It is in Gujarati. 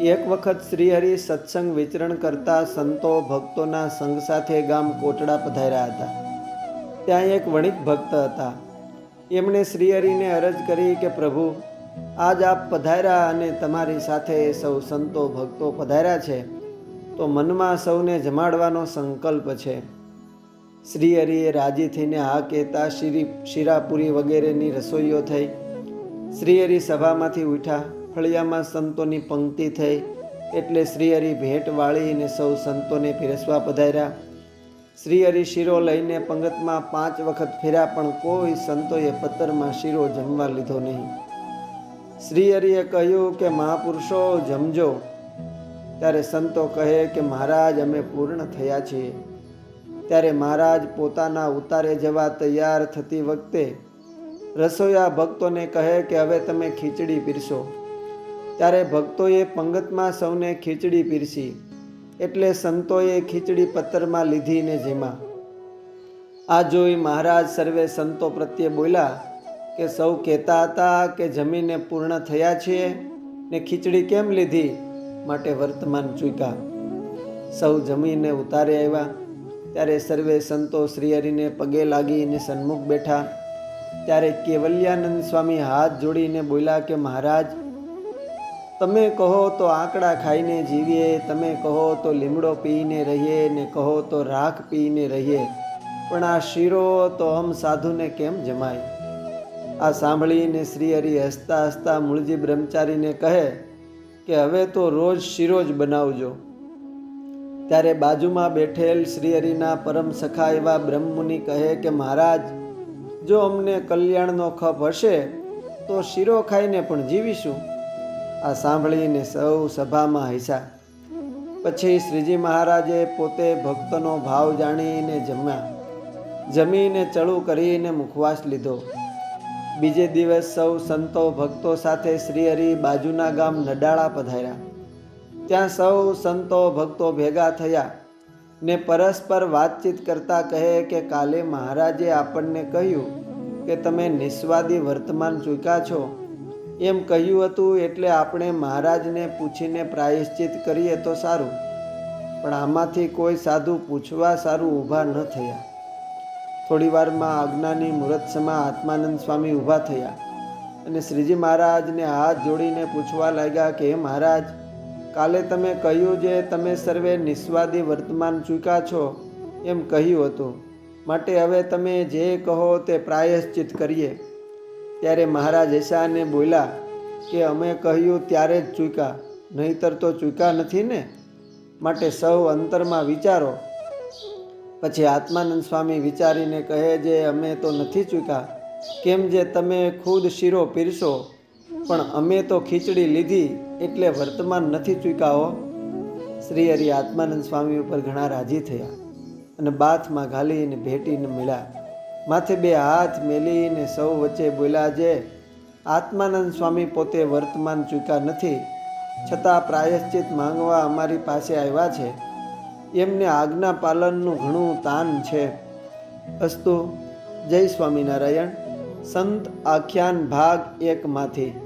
એક વખત શ્રીહરિ સત્સંગ વિચરણ કરતા સંતો ભક્તોના સંઘ સાથે ગામ કોટડા પધાર્યા હતા. ત્યાં એક વણિક ભક્ત હતા. એમણે શ્રીહરિને અરજ કરી કે, પ્રભુ, આજ આપ પધાર્યા અને તમારી સાથે સૌ સંતો ભક્તો પધાર્યા છે, તો મનમાં સૌને જમાડવાનો સંકલ્પ છે. શ્રીહરિએ રાજી થઈને હા કહેતા શિરી, શિરાપુરી વગેરેની રસોઈઓ થઈ. શ્રીહરિ સભામાંથી ઉઠ્યા. ફળિયામાં સંતોની પંક્તિ થઈ એટલે શ્રીહરિ ભેટ વાળીને સૌ સંતોને પીરસવા પધાર્યા. શ્રીહરિ શીરો લઈને પંગતમાં પાંચ વખત ફેર્યા પણ કોઈ સંતોએ પત્તરમાં શીરો જમવા લીધો નહીં. શ્રીહરિએ કહ્યું કે, મહાપુરુષો, જમજો. ત્યારે સંતો કહે કે, મહારાજ, અમે પૂર્ણ થયા છીએ. ત્યારે મહારાજ પોતાના ઉતારે જવા તૈયાર થતી વખતે રસોઈયા ભક્તોને કહે કે, હવે તમે ખીચડી પીરસો. ત્યારે ભક્તોએ પંગતમાં સૌને ખીચડી પીરસી, એટલે સંતોએ ખીચડી પત્તરમાં લીધીને જેમાં. આ જોઈ મહારાજ સર્વે સંતો પ્રત્યે બોલ્યા કે સૌ કહેતા હતા કે જમીને પૂર્ણ થયા છીએ ને ખીચડી કેમ લીધી? માટે વર્તમાન ચૂક્યા. સૌ જમીને ઉતારે આવ્યા. ત્યારે સર્વે સંતો શ્રીહરિને પગે લાગીને સન્મુખ બેઠા. ત્યારે કેવલ્યાનંદ સ્વામી હાથ જોડીને બોલ્યા કે મહારાજ તમે કહો તો આંકડા ખાઈને જીવીએ, તમે કહો તો લીમડો પીને રહીએ ને કહો તો રાખ પીને રહીએ. પણ આ શીરો તો હમ સાધુને કેમ જમાય? આ સાંભળીને શ્રીહરિ હસતા હસતા મૂળજી બ્રહ્મચારીને કહે કે હવે તો રોજ શીરો જ બનાવજો. ત્યારે બાજુમાં બેઠેલ શ્રીહરિના પરમ સખા એવા બ્રહ્મમુનિ કહે કે મહારાજ, જો અમને કલ્યાણનો ખપ હશે, તો શીરો ખાઈને પણ જીવીશું. આ સાંભળીને સૌ સભામાં હસ્યા. પછી શ્રીજી મહારાજે પોતે ભક્તનો ભાવ જાણીને જમ્યા. જમીને ચડું કરીને મુખવાસ લીધો. બીજે દિવસ સૌ સંતો ભક્તો સાથે શ્રીહરિ બાજુના ગામ નડાળા પધાર્યા. ત્યાં સૌ સંતો ભક્તો ભેગા થયા ને પરસ્પર વાતચીત કરતા કહે કે કાલે મહારાજે આપણને કહ્યું કે તમે નિસ્વાદી વર્તમાન ચૂક્યા છો. એમ કહ્યું હતું એટલે આપણે મહારાજને પૂછીને પ્રાયશ્ચિત કરીએ તો સારું. પણ આમાંથી કોઈ સાધુ પૂછવા સારું ઊભા ન થયા. થોડી વારમાં આજ્ઞાની મુહૂર્તસમાં આત્માનંદ સ્વામી ઊભા થયા અને શ્રીજી મહારાજને હાથ જોડીને પૂછવા લાગ્યા કે મહારાજ, કાલે તમે કહ્યું જે તમે સર્વે નિસ્વાદી વર્તમાન ચૂક્યા છો, એમ કહ્યું હતું. માટે હવે તમે જે કહો તે પ્રાયશ્ચિત કરીએ. ત્યારે મહારાજ એશાને બોલ્યા કે અમે કહ્યું ત્યારે જ ચૂક્યા, નહીતર તો ચૂક્યા નથી ને? માટે સૌ અંતરમાં વિચારો. પછી આત્માનંદ સ્વામી વિચારીને કહે જે અમે તો નથી ચૂક્યા, કેમ જે તમે ખુદ શીરો પીરશો પણ અમે તો ખીચડી લીધી એટલે વર્તમાન નથી ચૂક્યા શ્રી હરિ આત્માનંદ સ્વામી ઉપર ઘણા રાજી થયા અને બાથમાં ઘાલીને ભેટીને મળ્યા. માથે બે હાથ મેલીને સૌ વચ્ચે બોલ્યા જે આત્માનંદ સ્વામી પોતે વર્તમાન ચૂક્યા નથી. છતાં પ્રાયશ્ચિત માંગવા અમારી પાસે આવ્યા છે. એમને આજ્ઞા પાલનનું ઘણું તાન છે. અસ્તુ, જય સ્વામિનારાયણ. સંત આખ્યાન ભાગ એકમાંથી